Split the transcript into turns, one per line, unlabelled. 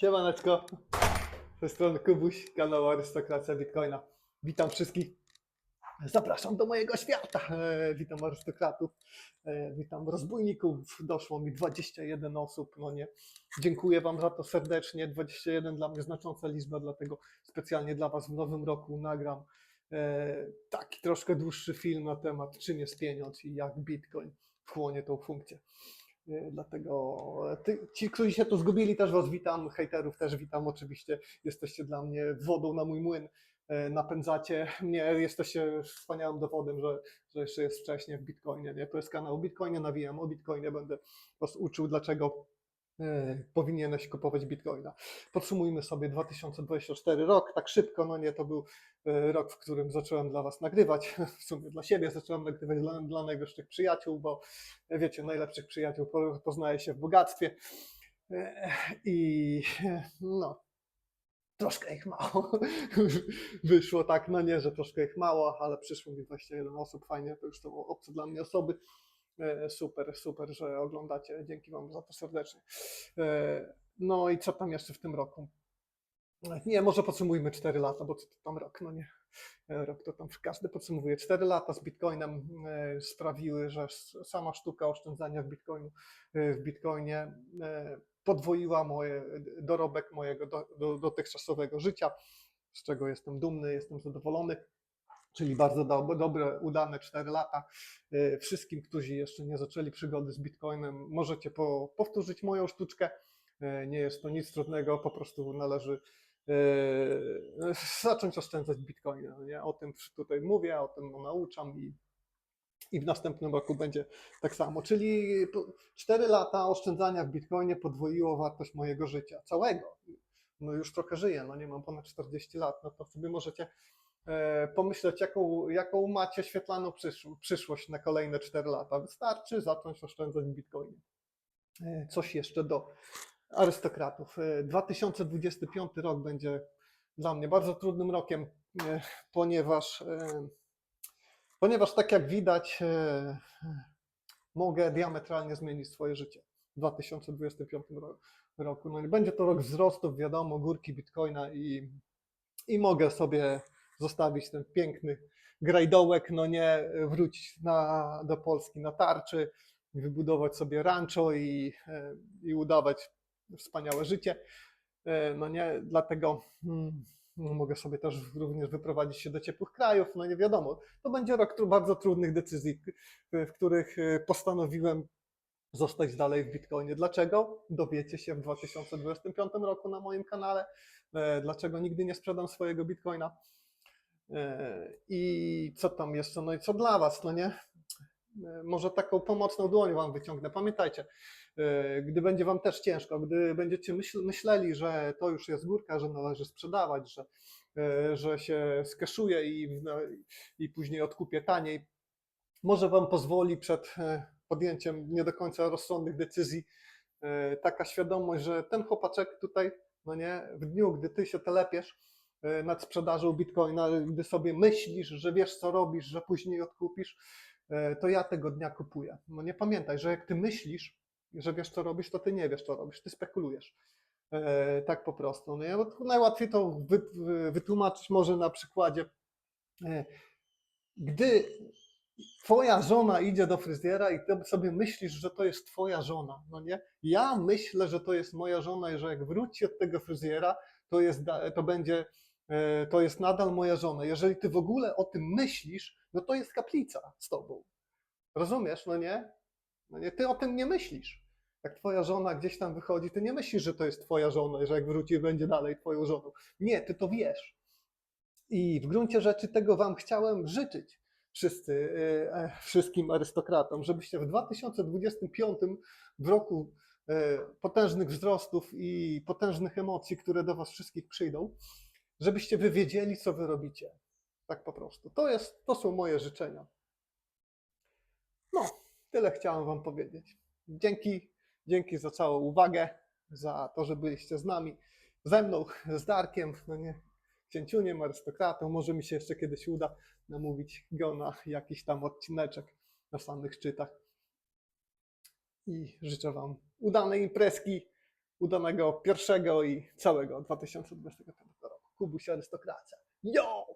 Siemaneczko, z tej strony Kubuś, kanał Arystokracja Bitcoina. Witam wszystkich. Zapraszam do mojego świata. E, witam arystokratów, e, witam rozbójników. Doszło mi 21 osób, no nie. Dziękuję Wam za to serdecznie. 21 dla mnie znacząca liczba, dlatego specjalnie dla Was w nowym roku nagram e, taki troszkę dłuższy film na temat, czym jest pieniądz i jak Bitcoin wchłonie tą funkcję. E, Dlatego ty, ci, którzy się tu zgubili, też Was witam, hejterów też witam oczywiście. Jesteście dla mnie wodą na mój młyn, e, napędzacie mnie, jesteście wspaniałym dowodem, że, że jeszcze jest wcześnie w Bitcoinie. Nie? To jest kanał Bitcoinie, nawijam o Bitcoinie, będę Was uczył, dlaczego e, powinieneś kupować Bitcoina. Podsumujmy sobie 2024 rok, tak szybko, no nie, to był e, rok, w którym zacząłem dla Was nagrywać, w sumie dla siebie zacząłem nagrywać dla, dla najwyższych przyjaciół, bo wiecie, najlepszych przyjaciół po- poznaje się w bogactwie. E, I no, troszkę ich mało. Wyszło tak, no nie, że troszkę ich mało, ale przyszło mi 21 osób, fajnie, to już są obce dla mnie osoby. E, Super, super, że oglądacie. Dzięki Wam za to serdecznie. E, No i co tam jeszcze w tym roku? Nie, może podsumujmy 4 lata, bo co to tam rok, no nie. E, Rok to tam każdy podsumowuje. 4 lata z Bitcoinem sprawiły, że sama sztuka oszczędzania w, Bitcoinu, w Bitcoinie podwoiła moje, dorobek mojego do, do, dotychczasowego życia, z czego jestem dumny, jestem zadowolony. Czyli bardzo do, dobre, udane 4 lata. E, Wszystkim, którzy jeszcze nie zaczęli przygody z Bitcoinem, możecie po, powtórzyć moją sztuczkę. E, Nie jest to nic trudnego, po prostu należy e, zacząć oszczędzać w Bitcoinie. no Nie? O tym tutaj mówię, o tym nauczam i, i w następnym roku będzie tak samo. Czyli 4 lata oszczędzania w Bitcoinie podwoiło wartość mojego życia, całego. No już trochę żyję, no nie mam ponad 40 lat, no to sobie możecie pomyśleć, jaką, jaką macie świetlaną przyszł- przyszłość na kolejne 4 lata. Wystarczy zacząć oszczędzać w Bitcoinie. E, Coś jeszcze do arystokratów. E, 2025 rok będzie dla mnie bardzo trudnym rokiem, e, ponieważ, e, ponieważ tak jak widać, e, mogę diametralnie zmienić swoje życie w 2025 ro- roku. No i będzie to rok wzrostów, wiadomo, górki bitcoina i, i mogę sobie zostawić ten piękny grajdołek, no nie wrócić na, do Polski na tarczy, wybudować sobie rancho i, e, i udawać wspaniałe życie. E, No nie, dlatego mm, mogę sobie też również wyprowadzić się do ciepłych krajów. No nie wiadomo, to będzie rok bardzo trudnych decyzji, w których e, postanowiłem zostać dalej w Bitcoinie. Dlaczego? Dowiecie się w 2025 roku na moim kanale. Dlaczego nigdy nie sprzedam swojego Bitcoina. E, I co tam jeszcze? No i co dla Was, no nie? E, Może taką pomocną dłoń Wam wyciągnę. Pamiętajcie, e, gdy będzie Wam też ciężko, gdy będziecie myśl, myśleli, że to już jest górka, że należy sprzedawać, że, że się skeszuje i, no, i później odkupię taniej, może Wam pozwoli przed podjęciem nie do końca rozsądnych decyzji taka świadomość, że ten chłopaczek tutaj, no nie, w dniu, gdy Ty się telepiesz nad sprzedażą bitcoina, gdy sobie myślisz, że wiesz co robisz, że później odkupisz, e, to ja tego dnia kupuję. No nie pamiętaj, że jak Ty myślisz, że wiesz co robisz, to Ty nie wiesz co robisz, Ty spekulujesz. E, Tak po prostu. No? Bo tu najłatwiej to wy, wy- wytłumaczyć może na przykładzie, e, gdy twoja żona idzie do fryzjera i ty sobie myślisz, że to jest twoja żona, no nie? Ja myślę, że to jest moja żona i że jak wróci od tego fryzjera, to, jest, to będzie, e, to jest nadal moja żona. Jeżeli ty w ogóle o tym myślisz, no to jest kaplica z tobą. Rozumiesz, no nie? No nie, ty o tym nie myślisz. Jak twoja żona gdzieś tam wychodzi, ty nie myślisz, że to jest twoja żona że jak wróci, będzie dalej twoją żoną. Nie, ty to wiesz. I w gruncie rzeczy tego wam chciałem życzyć wszyscy, e, e, wszystkim arystokratom, żebyście w 2025 w roku e, potężnych wzrostów i potężnych emocji, które do was wszystkich przyjdą, żebyście wy wiedzieli, co wy robicie. Tak po prostu. To, jest, to są moje życzenia. No, tyle chciałem wam powiedzieć. Dzięki, dzięki za całą uwagę, za to, że byliście z nami, ze mną, z Darkiem, no nie, księciuniem, arystokratą. Może mi się jeszcze kiedyś uda namówić go na jakiś tam odcineczek na samych szczytach. I życzę Wam udanej imprezki, udanego pierwszego i całego 2025 roku. Kubuś Arystokracja. Yo!